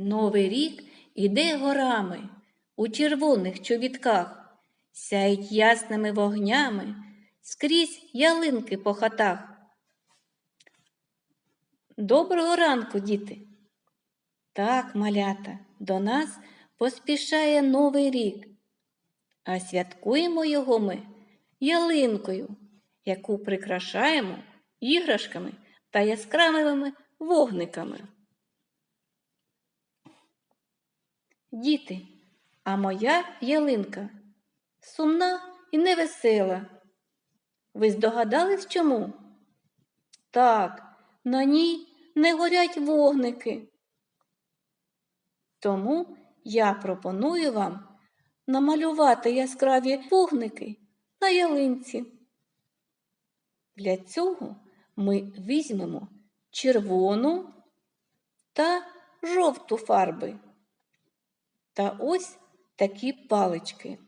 Новий рік іде горами у червоних чобітках, сяють ясними вогнями скрізь ялинки по хатах. Доброго ранку, діти! Так, малята, до нас поспішає Новий рік, а святкуємо його ми ялинкою, яку прикрашаємо іграшками та яскравими вогниками. Діти, а моя ялинка сумна і невесела. Ви здогадались чому? Так, на ній не горять вогники. Тому я пропоную вам намалювати яскраві вогники на ялинці. Для цього ми візьмемо червону та жовту фарби. Та ось такі палички.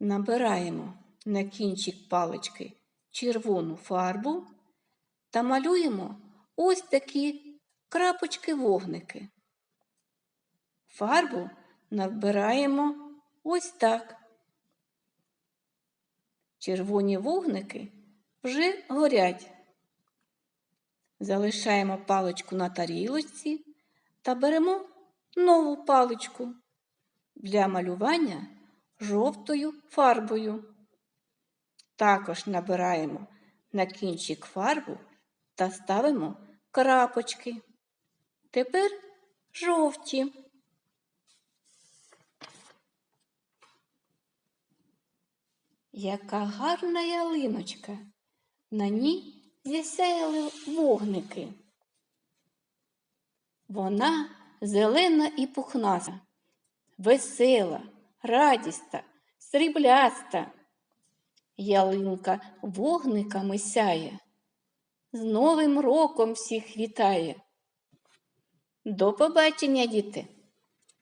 Набираємо на кінчик палички червону фарбу та малюємо ось такі крапочки-вогники. Фарбу набираємо ось так. Червоні вогники вже горять. Залишаємо паличку на тарілочці та беремо нову паличку для малювання жовтою фарбою. Також набираємо на кінчик фарбу та ставимо крапочки. Тепер жовті. Яка гарна ялиночка. На ній зісяяли вогники. Вона зелена і пухнаста, весела, радіста, срібляста. Ялинка вогниками сяє, з Новим роком всіх вітає. До побачення, діти!